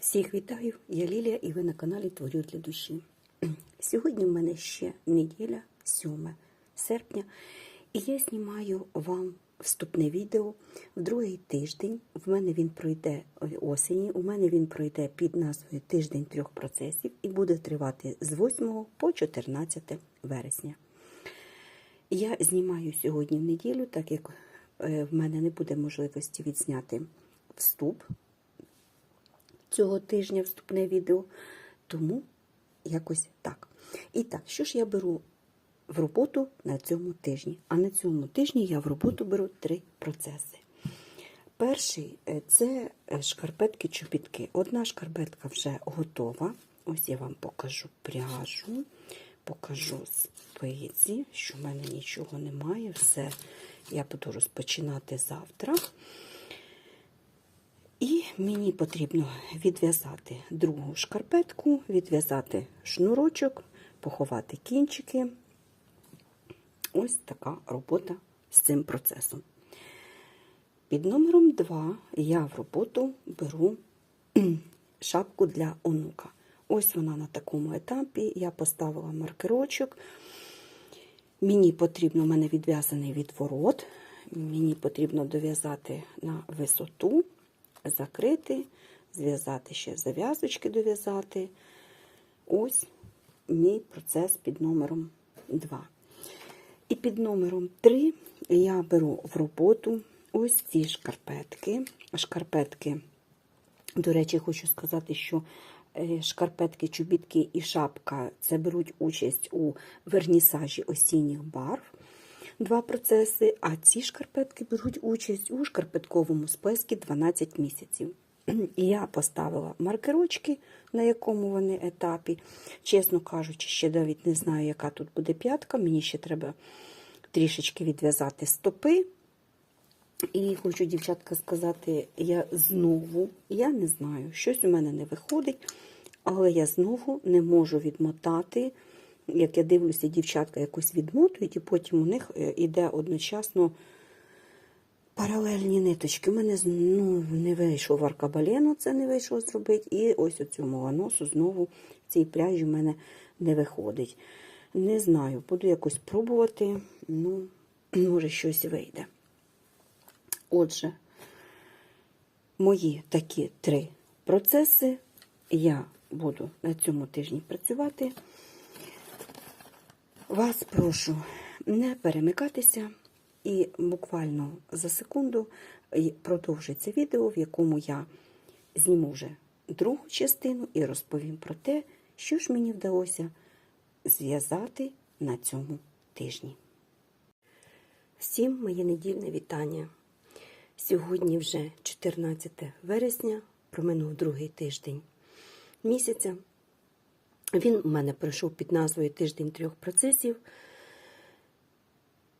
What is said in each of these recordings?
Всіх вітаю, я Лілія і ви на каналі Творю для душі. Сьогодні в мене ще неділя, 7 серпня, і я знімаю вам вступне відео в другий тиждень. В мене він пройде осені, у мене він пройде під назвою Тиждень трьох процесів і буде тривати з 8 по 14 вересня. Я знімаю сьогодні в неділю, так як е, в мене не буде можливості відзняти вступ цього тижня вступне відео. Тому якось так. І так, що ж я беру в роботу на цьому тижні? А на цьому тижні я в роботу беру три процеси. Перший е, це е, шкарпетки чобітки. Одна шкарпетка вже готова. Ось я вам покажу пряжу, покажу спиці, що в мене нічого немає. Все я буду розпочинати завтра. І мені потрібно відв'язати другу шкарпетку, відв'язати шнурочок, поховати кінчики. Ось така робота з цим процесом. Під номером 2 я в роботу беру шапку для онука. Ось вона на такому етапі. Я поставила маркерочок. Мені потрібно, у мене відв'язаний відворот. Мені потрібно дов'язати на висоту закрити, зв'язати ще зав'язочки дов'язати. Ось мій процес під номером 2. І під номером 3 я беру в роботу ось ці шкарпетки. Шкарпетки, до речі, хочу сказати, що е, шкарпетки, чобітки і шапка це беруть участь у вернісажі осінніх барв два процеси, а ці шкарпетки беруть участь у шкарпетковому списку 12 місяців. І я поставила маркерочки, на якому вони етапі. Чесно кажучи, ще навіть не знаю, яка тут буде п'ятка. Мені ще треба трішечки відв'язати стопи. І хочу, дівчатка, сказати, я знову, я не знаю, щось у мене не виходить, але я знову не можу відмотати як я дивлюся, дівчатка якось відмотують, і потім у них йде одночасно паралельні ниточки. У мене ну, не вийшов аркабалену, це не вийшло зробити. І ось оцю молоносу знову цій пляжі в мене не виходить. Не знаю, буду якось пробувати, ну, може, щось вийде. Отже, мої такі три процеси я буду на цьому тижні працювати. Вас прошу не перемикатися і буквально за секунду продовжиться відео, в якому я зніму вже другу частину і розповім про те, що ж мені вдалося зв'язати на цьому тижні. Всім моє недільне вітання. Сьогодні вже 14 вересня, проминув другий тиждень місяця. Він у мене пройшов під назвою Тиждень трьох процесів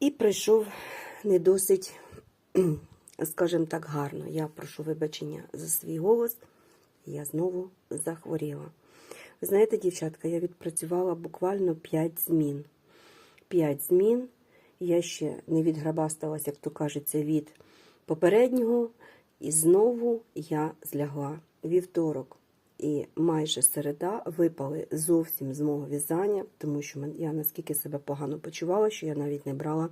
і пройшов не досить, скажімо так, гарно. Я прошу вибачення за свій голос, я знову захворіла. Ви знаєте, дівчатка, я відпрацювала буквально 5 змін. 5 змін. Я ще не відграбасталася, як то кажеться, від попереднього, і знову я злягла вівторок і майже середа випали зовсім з мого в'язання, тому що я наскільки себе погано почувала, що я навіть не брала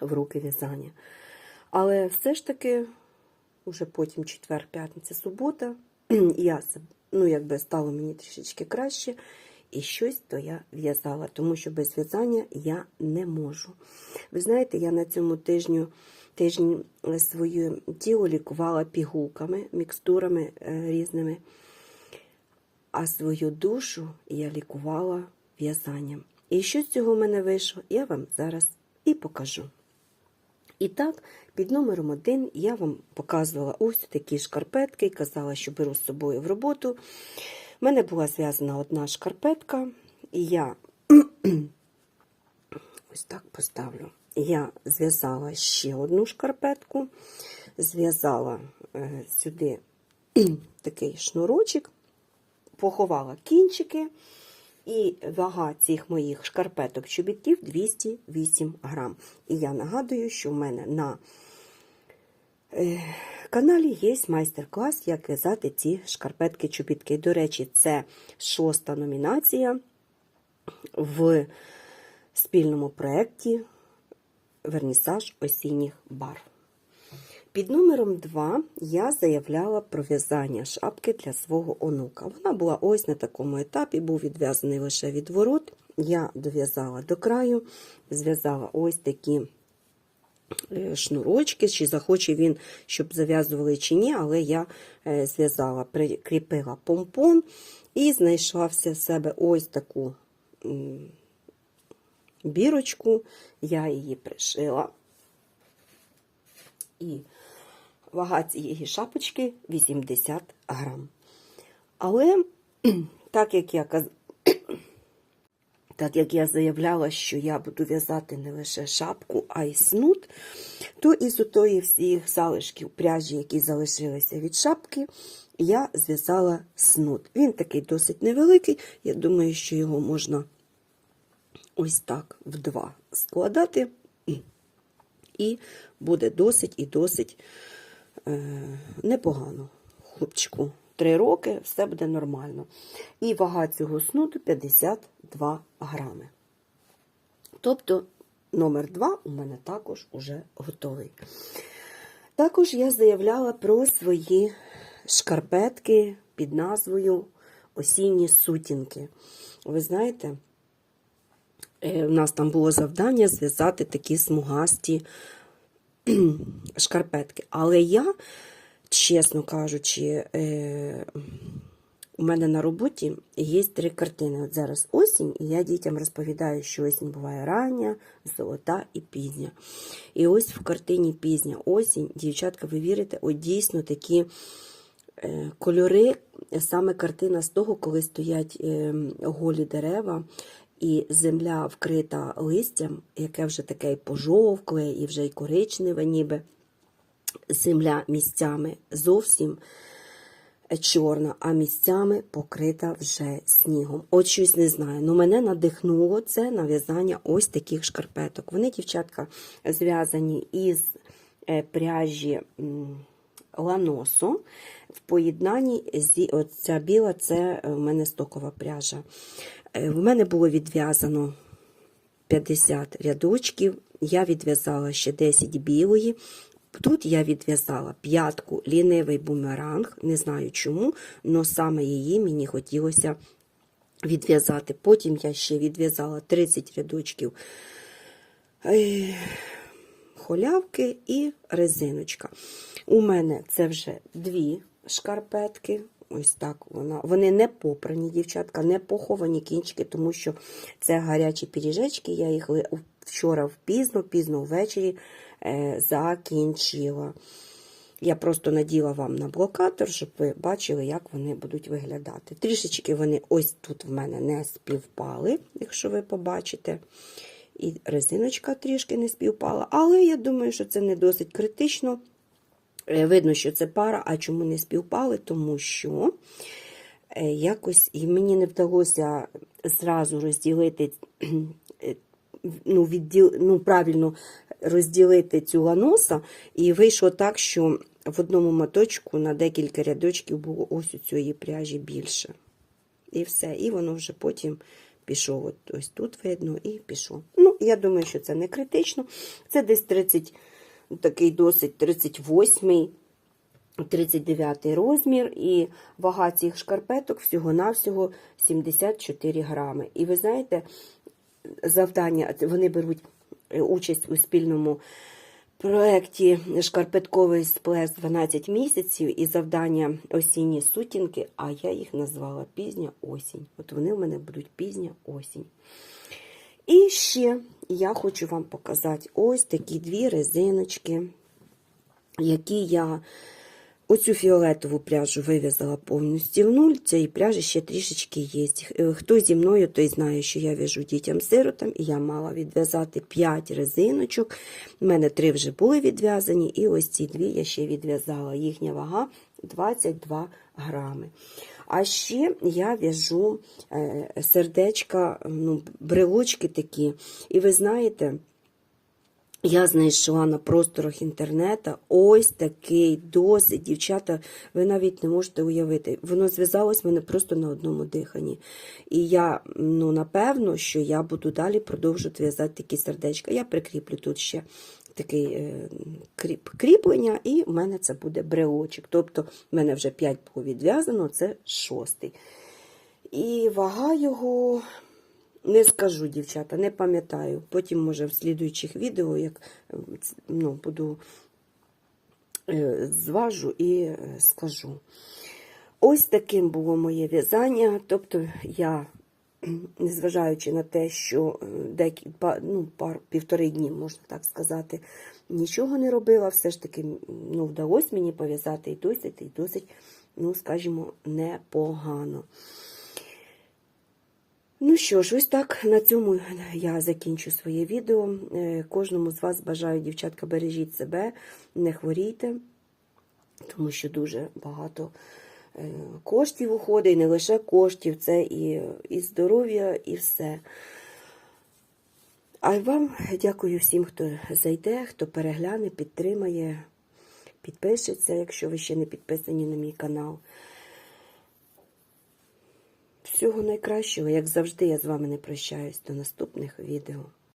в руки в'язання. Але все ж таки, уже потім четвер, п'ятниця, субота, я ну, якби стало мені трішечки краще. І щось то я в'язала, тому що без в'язання я не можу. Ви знаєте, я на цьому тижню тижні своє тіло лікувала пігулками, мікстурами е, різними, а свою душу я лікувала в'язанням. І що з цього в мене вийшло, я вам зараз і покажу. І так, під номером один я вам показувала ось такі шкарпетки, казала, що беру з собою в роботу. У мене була зв'язана одна шкарпетка, і я ось так поставлю я зв'язала ще одну шкарпетку, зв'язала е, сюди такий шнурочок, поховала кінчики, і вага цих моїх шкарпеток чобітків 208 грам. І я нагадую, що в мене на е, каналі є майстер-клас, як в'язати ці шкарпетки-чобітки. До речі, це шоста номінація в спільному проєкті Вернісаж осінніх барв. Під номером 2 я заявляла про в'язання шапки для свого онука. Вона була ось на такому етапі, був відв'язаний лише від ворот. Я дов'язала до краю, зв'язала ось такі е, шнурочки, чи захоче він, щоб зав'язували чи ні, але я е, зв'язала, прикріпила помпон і знайшла в себе ось таку бірочку, я її пришила. І вага цієї шапочки 80 грам. Але так як я каз... так як я заявляла, що я буду в'язати не лише шапку, а й снуд, то із отої всіх залишків пряжі, які залишилися від шапки, я зв'язала снуд. Він такий досить невеликий. Я думаю, що його можна ось так в два складати. І буде досить і досить е, непогано. Хлопчику, три роки, все буде нормально. І вага цього снуду 52 грами. Тобто, номер 2 у мене також уже готовий. Також я заявляла про свої шкарпетки під назвою Осінні сутінки. Ви знаєте, у нас там було завдання зв'язати такі смугасті шкарпетки. Але я, чесно кажучи, е, у мене на роботі є три картини. От зараз осінь, і я дітям розповідаю, що осінь буває рання, золота і пізня. І ось в картині пізня осінь, дівчатка, ви вірите, от дійсно такі е, кольори, саме картина з того, коли стоять е, голі дерева, і земля вкрита листям, яке вже таке і пожовкле, і вже й коричневе, ніби земля місцями зовсім чорна, а місцями покрита вже снігом. От щось не знаю. Ну мене надихнуло це на в'язання ось таких шкарпеток. Вони, дівчатка, зв'язані із е, пряжі ланосу. В поєднанні з оця біла це в мене стокова пряжа. Е, в мене було відв'язано 50 рядочків, я відв'язала ще 10 білої. Тут я відв'язала п'ятку лінивий бумеранг, не знаю чому, але саме її мені хотілося відв'язати. Потім я ще відв'язала 30 рядочків е, холявки і резиночка. У мене це вже дві шкарпетки. Ось так вона. Вони не попрані, дівчатка, не поховані кінчики, тому що це гарячі пиріжечки, я їх вчора пізно, пізно ввечері е, закінчила. Я просто наділа вам на блокатор, щоб ви бачили, як вони будуть виглядати. Трішечки вони ось тут в мене не співпали, якщо ви побачите. І резиночка трішки не співпала. Але я думаю, що це не досить критично. Е, видно, що це пара, а чому не співпали? Тому що е, якось і мені не вдалося зразу розділити, е, ну, відділ, ну, правильно розділити цю ланоса, і вийшло так, що в одному моточку на декілька рядочків було ось у цієї пряжі більше. І все. І воно вже потім пішло. От, ось тут видно, і пішло. Ну, я думаю, що це не критично. Це десь 30 такий досить 38 39 розмір, і вага цих шкарпеток всього-навсього 74 грами. І ви знаєте, завдання, вони беруть е, участь у спільному проєкті шкарпетковий сплес 12 місяців і завдання осінні сутінки, а я їх назвала пізня осінь. От вони в мене будуть пізня осінь. І ще я хочу вам показати ось такі дві резиночки, які я оцю фіолетову пряжу вив'язала повністю в нуль. Цієї пряжі ще трішечки є. Хто зі мною, той знає, що я в'яжу дітям-сиротам, і я мала відв'язати 5 резиночок. У мене 3 вже були відв'язані, і ось ці дві я ще відв'язала. Їхня вага 22 грами. А ще я в'яжу е, сердечка, ну, брелочки такі. І ви знаєте, Я знайшла на просторах інтернету ось такий досить, дівчата, ви навіть не можете уявити. Воно зв'язалось в мене просто на одному диханні. І я, ну, напевно, що я буду далі продовжувати в'язати такі сердечка. Я прикріплю тут ще такий е, кріп, кріплення, і в мене це буде брелочок. Тобто, в мене вже 5 було відв'язано, це шостий. І вага його. Не скажу, дівчата, не пам'ятаю. Потім, може, в слідуючих відео, як е, ну, буду е, зважу і скажу. Ось таким було моє в'язання. Тобто я, незважаючи на те, що е, деякі, па- ну, пар, півтори дні, можна так сказати, нічого не робила, все ж таки ну, вдалося мені пов'язати і досить, і досить, ну, скажімо, непогано. Ну що ж, ось так на цьому я закінчу своє відео. Е, Кожному з вас бажаю, дівчатка, бережіть себе, не хворійте, тому що дуже багато коштів уходить, і не лише коштів, це і, і здоров'я, і все. А вам дякую всім, хто зайде, хто перегляне, підтримає, підпишеться, якщо ви ще не підписані на мій канал. Всього найкращого, як завжди, я з вами не прощаюсь. До наступних відео.